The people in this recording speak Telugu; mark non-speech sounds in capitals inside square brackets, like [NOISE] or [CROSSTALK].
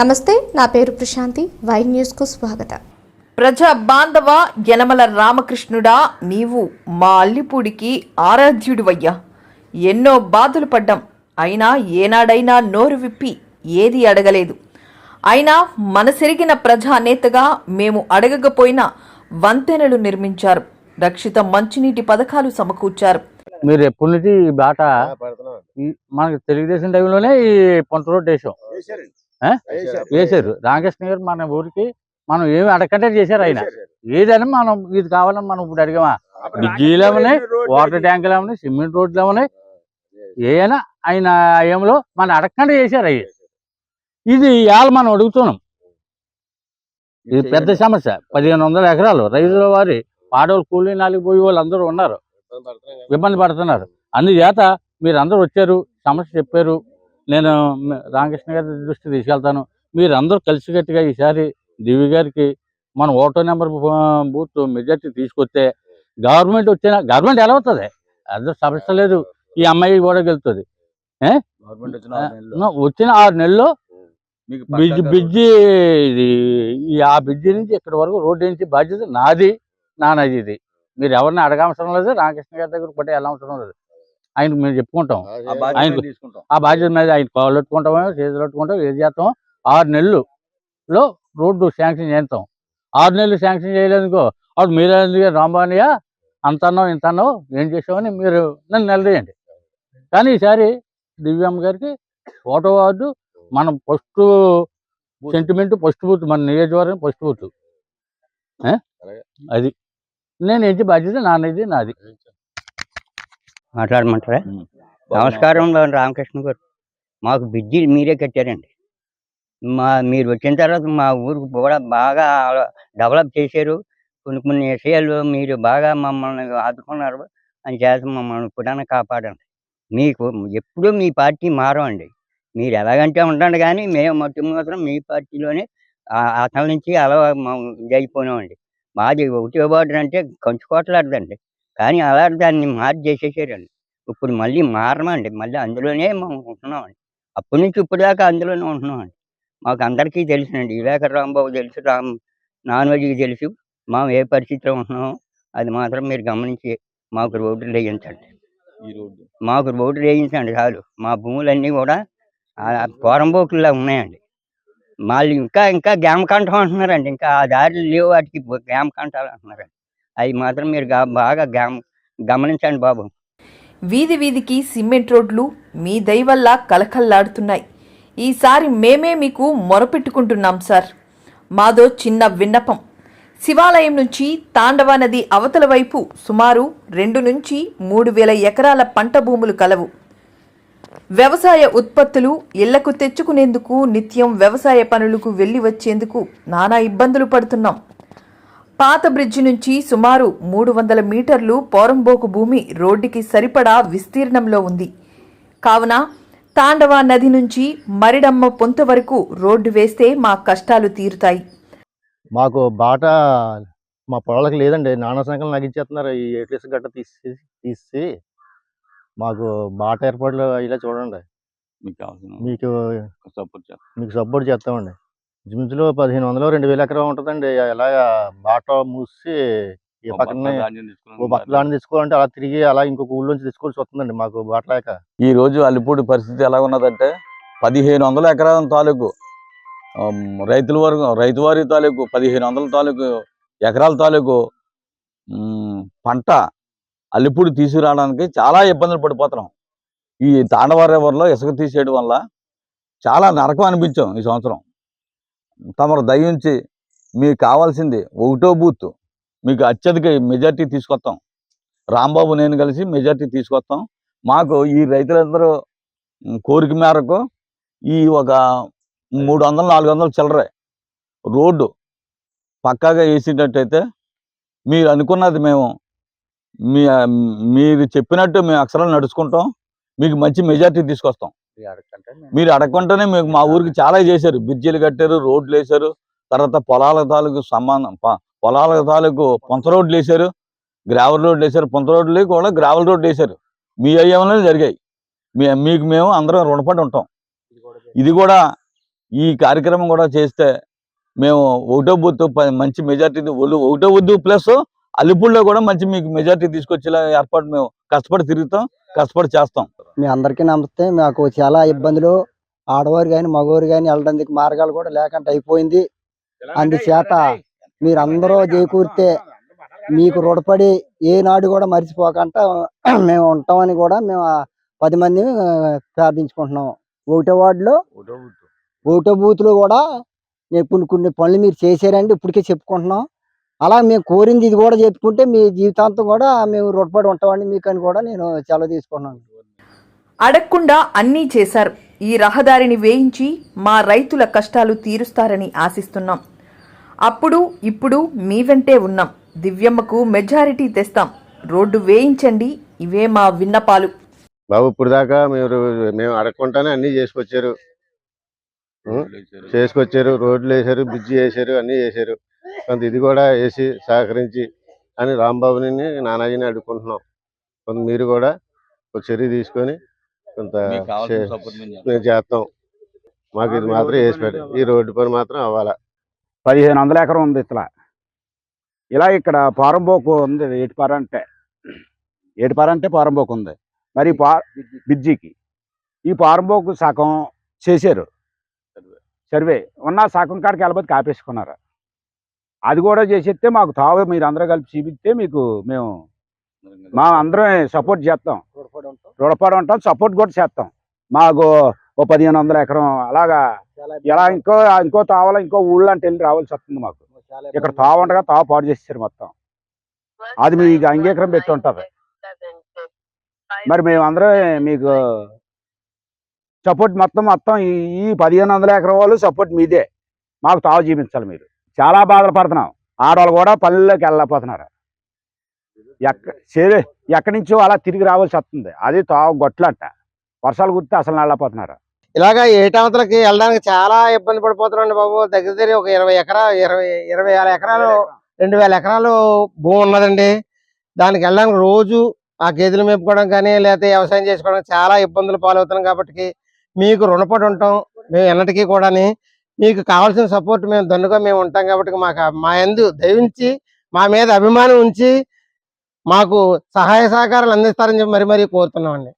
నమస్తే నా పేరు ప్రశాంతి. వై న్యూస్కు స్వాగతం. ప్రజా బాంధవ యనమల రామకృష్ణుడా నీవు మా అల్లిపూడికి ఆరాధ్యుడివయ్యా. ఎన్నో బాధలు పడ్డాం. అయినా ఏనాడైనా నోరు విప్పి ఏది అడగలేదు. అయినా మనసెరిగిన ప్రజానేతగా మేము అడగకపోయినా వంతెనలు నిర్మించారు. రక్షిత మంచినీటి పథకాలు సమకూర్చారు. మీరు ఎప్పటి నుంచి బాట మనకి తెలుగుదేశం టైంలోనే ఈ పొంత రోడ్డు వేసాం? వేశారు. రామకృష్ణ గారు మన ఊరికి మనం ఏమి అడగంటే చేశారు ఆయన. ఏదైనా మనం ఇది కావాలని మనం ఇప్పుడు అడిగామా? ఏమన్నాయి వాటర్ ట్యాంకులు ఏమన్నాయి సిమెంట్ రోడ్లు ఏమన్నాయి ఏమైనా ఆయన ఏమలో మనం అడగకుండా చేశారు అవి. ఇది ఇవాళ మనం అడుగుతున్నాం. ఇది పెద్ద సమస్య. పదిహేను వందల ఎకరాలు. రైతుల వారి పాడవాళ్ళు కూలీ నాలుగు పోయే వాళ్ళు అందరూ ఉన్నారు. ఇబ్బంది పడుతున్నారు. అందుచేత మీరు అందరూ వచ్చారు సమస్య చెప్పారు. నేను రామకృష్ణ గారి దృష్టి తీసుకెళ్తాను. మీరు అందరూ కలిసికట్టుగా ఈసారి దివి గారికి మన ఓటో నెంబర్ బూత్ మెజార్టీ తీసుకొస్తే గవర్నమెంట్ వచ్చిన గవర్నమెంట్ ఎలా అవుతుంది అదే సమస్య లేదు. ఈ అమ్మాయి కూడా గెలుస్తుంది వచ్చిన ఆరు నెలల్లో. బ్రిడ్జ్ బ్రిడ్జి ఇది ఈ ఆ బ్రిడ్జి నుంచి ఇక్కడ వరకు రోడ్డు నుంచి బాధ్యత నాది నాన్నది ఇది. మీరు ఎవరిని అడగవసరం లేదు. రామకృష్ణ గారి దగ్గర పట్టే అవసరం లేదు. ఆయన మేము చెప్పుకుంటాం. ఆయన ఆ బాధ్యత మీద ఆయన కాళ్ళు పెట్టుకుంటామో చేతులు పెట్టుకుంటాం ఏది చేస్తాం? ఆరు నెలలులో రోడ్డు శాంక్షన్ చేస్తాం. ఆరు నెలలు శాంక్షన్ చేయలేదుకో అప్పుడు మీరు రాంబానియా అంత అన్నావు ఇంత అన్నావు ఏం చేసామని మీరు నన్ను నిలదీయండి. కానీ ఈసారి దివ్యమ్మ గారికి ఫోటో వార్డు మనం ఫస్ట్ సెంటిమెంట్ ఫస్ట్ బూత్ మన నియోజకవర్గం ఫస్ట్ బూత్? అది. నేను ఏంటి బాధ్యత? నాన్నది నాది. మాట్లాడమంటారా. నమస్కారం రామకృష్ణ గారు. మాకు బ్రిడ్జి మీరే కట్టారండి. మా మీరు వచ్చిన తర్వాత మా ఊరికి కూడా బాగా డెవలప్ చేశారు. కొన్ని కొన్ని విషయాలు మీరు బాగా మమ్మల్ని ఆదుకున్నారు అని చేత మమ్మల్ని కూడా కాపాడండి. మీకు ఎప్పుడూ మీ పార్టీ మారమండి మీరు ఎలాగంటే ఉండండి కానీ మేము మట్టు మాత్రం మీ పార్టీలోనే అసలు నుంచి అలా ఇది అయిపోయినామండి మాది ఒకటి బార్డర్ అంటే కంచుకోవట్లేదండి కానీ అలా దాన్ని మార్చి చేసేసారండి ఇప్పుడు మళ్ళీ మారమండి. మళ్ళీ అందులోనే మనం ఉంటున్నామండి. అప్పటి నుంచి ఇప్పుడు దాకా అందులోనే ఉంటున్నామండి. మాకు అందరికీ తెలుసునండి. వివేక రాంబాబు తెలుసు రామ్ నాన్ వెజ్కి తెలుసు. మనం ఏ పరిస్థితిలో ఉంటున్నామో అది మాత్రం మీరు గమనించి మాకు రోడ్లు వేయించండి మాకు రోడ్లు వేయించండి చాలు. మా భూములన్నీ కూడా పోరంబోకుల్లా ఉన్నాయండి. మళ్ళీ ఇంకా ఇంకా గ్యామకంఠం అంటున్నారండి. ఇంకా ఆ దారులు లేవు వాటికి గ్యామకంఠాలు అంటున్నారండి. అవి మాత్రం మీరు బాగా గమ గమనించండి బాబు. వీధి వీధికి సిమెంట్ రోడ్లు మీ దయవల్ల కలకల్లాడుతున్నాయి ఈసారి మేమే మీకు మొరపెట్టుకుంటున్నాం సార్. మాదో చిన్న విన్నపం. శివాలయం నుంచి తాండవ నది అవతల వైపు సుమారు రెండు నుంచి మూడు వేల ఎకరాల పంట భూములు కలవు. వ్యవసాయ ఉత్పత్తులు ఇళ్ళకు తెచ్చుకునేందుకు నిత్యం వ్యవసాయ పనులకు వెళ్ళి వచ్చేందుకు నానా ఇబ్బందులు పడుతున్నాం. పాత బ్రిడ్జి నుంచి సుమారు మూడు వందల మీటర్లు పోరంబోకు భూమి రోడ్డుకి సరిపడా విస్తీర్ణంలో ఉంది. కావున తాండవ నది నుంచి మరిడమ్మ పొంత వరకు రోడ్డు వేస్తే మా కష్టాలు తీరుతాయి. మాకు బాట మా పొలాలకు లేదండి. నానా సంఖ్యలు నగించేస్తున్నారు ఈ ఏటీఎస్ గట్ట తీసి తీసి మాకు బాట ఏర్పాట్లు ఇలా చూడండి. మీకు కావాల్సిన మీకు సపోర్ట్ చేస్తాం. మీకు సపోర్ట్ చేస్తామండి. ఇంచుమించులో పదిహేను వందలు రెండు వేల ఎకరం ఉంటుందండి. ఎలాగా బాట మూసి ఈ పక్కనే ఓ పక్క దాన్ని తెచ్చుకోవాలంటే అలా తిరిగి అలా ఇంకొక ఊళ్ళోంచి తెచ్చుకోవాల్సి వస్తుందండి మాకు బాట లేక. ఈ రోజు అల్లిపూడి పరిస్థితి ఎలా ఉన్నదంటే పదిహేను వందల ఎకరాల తాలూకు రైతుల వరకు రైతు వారి తాలూకు పదిహేను వందల తాలూకు ఎకరాల తాలూకు పంట అల్లిపూడి తీసుకురావడానికి చాలా ఇబ్బందులు పడిపోతున్నాం. ఈ తాండవ రివర్లో ఇసుక తీసేయడం వల్ల చాలా నరకం అనిపించాం ఈ సంవత్సరం. తమరు దయించి మీకు కావాల్సింది ఒకటో బూత్. మీకు అత్యధిక మెజార్టీ తీసుకొస్తాం రాంబాబు నేను కలిసి మెజార్టీ తీసుకొస్తాం మాకు ఈ రైతులందరూ కోరిక మేరకు ఈ ఒక మూడు వందలు నాలుగు వందలు చిల్లరే రోడ్డు పక్కాగా వేసేటట్టయితే మీరు అనుకున్నది మేము మీ మీరు చెప్పినట్టు మేము అక్షరాలు నడుచుకుంటాం. మీకు మంచి మెజార్టీ తీసుకొస్తాం. మీరు అడగకుండానే మీకు మా ఊరికి చాలా చేశారు. బ్రిడ్జిలు కట్టారు రోడ్లు వేశారు తర్వాత పొలాల తాలూకు సంబంధం పొలాల తాలూకు పొంత రోడ్లు వేశారు గ్రావెల్ రోడ్లు వేశారు పొంత రోడ్లు కూడా గ్రావెల్ రోడ్లు వేశారు. మీ అయ్యవనే జరిగాయి. మీ మీకు మేము అందరం రుణపడి ఉంటాం. ఇది కూడా ఈ కార్యక్రమం కూడా చేస్తే మేము ఒకటో బూత్ మంచి మెజార్టీ ఒకటో బూత్ ప్లస్ అలిపూర్లో కూడా మంచి మీకు మెజార్టీ తీసుకొచ్చేలా ఏర్పాటు మేము కష్టపడి తిరుగుతాం. కష్టపడి చేస్తాం. మీ అందరికీ నమస్తే. మాకు చాలా ఇబ్బందులు. ఆడవారు కానీ మగవారు కానీ వెళ్ళడానికి మార్గాలు కూడా లేకుండా అయిపోయింది. అందుచేత మీరందరూ చేకూరితే మీకు రుణపడి ఏనాడు కూడా మర్చిపోకుండా [CLEARS THROAT] మేము ఉంటామని కూడా మేము పది మంది ప్రార్థించుకుంటున్నాం. ఒకటో వార్డులో ఒకటో బూత్లో కూడా నేను కొన్ని కొన్ని పనులు మీరు చేశారండి. ఇప్పటికే చెప్పుకుంటున్నాం. అలా మేము కోరింది ఇది కూడా చెప్పుకుంటే మీ జీవితాంతం కూడా మేము రుణపడి ఉంటామని మీకు అని కూడా నేను సెలవు తీసుకుంటున్నాను అడగకుండా అన్నీ చేశారు. ఈ రహదారిని వేయించి మా రైతుల కష్టాలు తీరుస్తారని ఆశిస్తున్నాం. అప్పుడు ఇప్పుడు మీ వెంటే ఉన్నాం. దివ్యమ్మకు మెజారిటీ తెస్తాం. రోడ్డు వేయించండి. ఇవే మా విన్నపాలు. బాబు ఇప్పుడు దాకా మీరు మేము అడగకుండానే అన్ని చేసుకొచ్చారు? చేసుకొచ్చారు రోడ్లు వేసారు బ్రిడ్జి వేసారు అన్ని చేశారు. కొంత ఇది కూడా వేసి సహకరించి అని రాంబాబుని నానాజీని అడుక్కుంటున్నాం. కొంత మీరు కూడా ఒక చర్య తీసుకొని కొంత చేస్తాం. మాకు ఇది మాత్రం వేసి పెట్టు ఈ రోడ్డు పని మాత్రం అవ్వాలా. పదిహేను వందల ఎకరం ఉంది ఇట్లా. ఇలా ఇక్కడ పారంబోకు ఉంది ఏటిపార అంటే ఏటిపార అంటే పారంబోకు ఉంది. మరి పా బిజ్జికి ఈ పారంబోకు సగం చేశారు. సర్వే. ఉన్న సగం కాడికి వెళ్ళబోతే కాపేసుకున్నారు అది కూడా చేసేస్తే మాకు తావు మీరు అందరూ కలిపి చూపిస్తే మీకు మేము మా అందరం సపోర్ట్ చేస్తాం. రుణపడి ఉంటాం. సపోర్ట్ కూడా చేస్తాం. మాకు ఓ పదిహేను వందల ఎకరం అలాగా ఇలా ఇంకో ఇంకో తావల ఇంకో ఊళ్ళో అంటే వెళ్ళి రావాల్సి వస్తుంది మాకు. ఇక్కడ తావ ఉండగా తావ పాడు చేసేసారు మొత్తం. అది మీకు అంగీకారం పెట్టి ఉంటది. మరి మేమందరం మీకు సపోర్ట్ మొత్తం మొత్తం ఈ ఈ పదిహేను వందల ఎకరం వాళ్ళు సపోర్ట్ మీదే. మాకు తావు చూపించాలి మీరు. చాలా బాధలు పడుతున్నాం ఆడవాళ్ళు కూడా పల్లెల్లోకి వెళ్ళలేకపోతున్నారు. ఎక్క చేరే ఎక్కడి నుంచో అలా తిరిగి రావాల్సి వస్తుంది. అది తావు గొట్లంట. వర్షాలు కురితే అసలు వెళ్ళలేకపోతున్నారు ఇలాగా ఏటావతలకి వెళ్ళడానికి చాలా ఇబ్బంది పడిపోతున్నాండి బాబు. దగ్గర దగ్గర ఒక ఇరవై ఎకరా ఇరవై ఇరవై వేల ఎకరాలు రెండు వేల ఎకరాలు భూమి ఉన్నదండి. దానికి వెళ్ళడానికి రోజు ఆ గేదెలు మేపుకోవడం కానీ లేకపోతే వ్యవసాయం చేసుకోవడం చాలా ఇబ్బందులు పాలవుతున్నాం కాబట్టి మీకు రుణపడి ఉంటాం. మేము ఎన్నటికీ కూడాని మీకు కావాల్సిన సపోర్ట్ మేము దన్నుగా మేము ఉంటాం కాబట్టి మాకు మా ఎందు దయించి మా మీద అభిమానం ఉంచి మాకు సహాయ సహకారాలు అందిస్తారని చెప్పి మరి మరీ కోరుతున్నామండి.